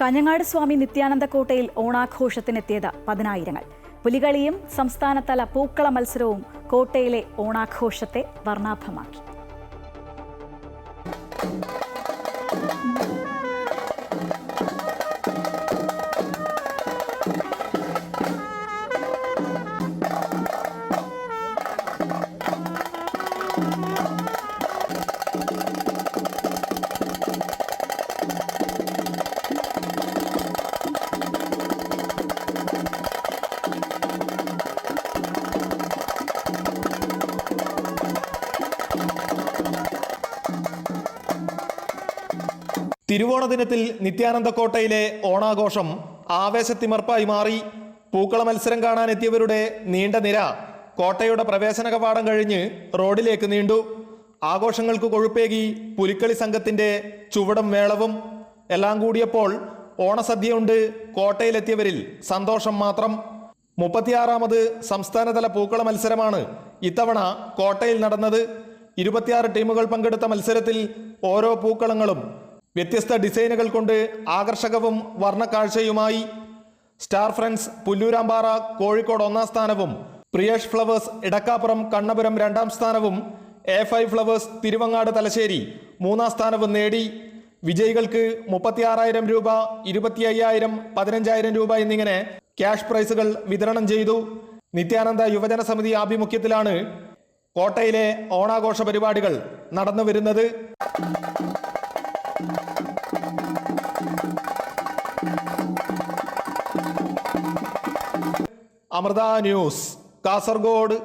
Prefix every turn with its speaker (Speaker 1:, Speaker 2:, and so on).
Speaker 1: കാഞ്ഞങ്ങാട് സ്വാമി നിത്യാനന്ദ കോട്ടയിൽ ഓണാഘോഷത്തിനെത്തിയത് പതിനായിരങ്ങൾ. പുലികളിയും സംസ്ഥാനതല പൂക്കള മത്സരവും കോട്ടയിലെ ഓണാഘോഷത്തെ വർണാഭമാക്കി.
Speaker 2: തിരുവോണ ദിനത്തിൽ നിത്യാനന്ദ കോട്ടയിലെ ഓണാഘോഷം ആവേശത്തിമർപ്പായി മാറി. പൂക്കള മത്സരം കാണാനെത്തിയവരുടെ നീണ്ട നിര കോട്ടയുടെ പ്രവേശന കവാടം കഴിഞ്ഞ് റോഡിലേക്ക് നീണ്ടു. ആഘോഷങ്ങൾക്ക് കൊഴുപ്പേകി പുലിക്കളി സംഘത്തിന്റെ ചുവടും മേളവും എല്ലാം കൂടിയപ്പോൾ ഓണസദ്യയുണ്ട് കോട്ടയിലെത്തിയവരിൽ സന്തോഷം മാത്രം. മുപ്പത്തിയാറാമത് സംസ്ഥാനതല പൂക്കള മത്സരമാണ് ഇത്തവണ കോട്ടയിൽ നടന്നത്. ഇരുപത്തിയാറ് ടീമുകൾ പങ്കെടുത്ത മത്സരത്തിൽ ഓരോ പൂക്കളങ്ങളും വ്യത്യസ്ത ഡിസൈനുകൾ കൊണ്ട് ആകർഷകവും വർണക്കാഴ്ചയുമായി സ്റ്റാർ ഫ്രണ്ട്സ് പുല്ലൂരാമ്പാറ കോഴിക്കോട് ഒന്നാം സ്ഥാനവും പ്രിയേഷ് ഫ്ലവേഴ്സ് ഇടക്കാപ്പുറം കണ്ണപുരം രണ്ടാം സ്ഥാനവും A five flowers Thiruvangad Thalassery മൂന്നാം സ്ഥാനവും നേടി. വിജയികൾക്ക് മുപ്പത്തിയാറായിരം രൂപ ഇരുപത്തി അയ്യായിരം പതിനഞ്ചായിരം രൂപ എന്നിങ്ങനെ ക്യാഷ് പ്രൈസുകൾ വിതരണം ചെയ്തു. നിത്യാനന്ദ യുവജന സമിതി ആഭിമുഖ്യത്തിലാണ് കോട്ടയിലെ ഓണാഘോഷ പരിപാടികൾ നടന്നു അമൃത ന്യൂസ് കാസർഗോഡ്.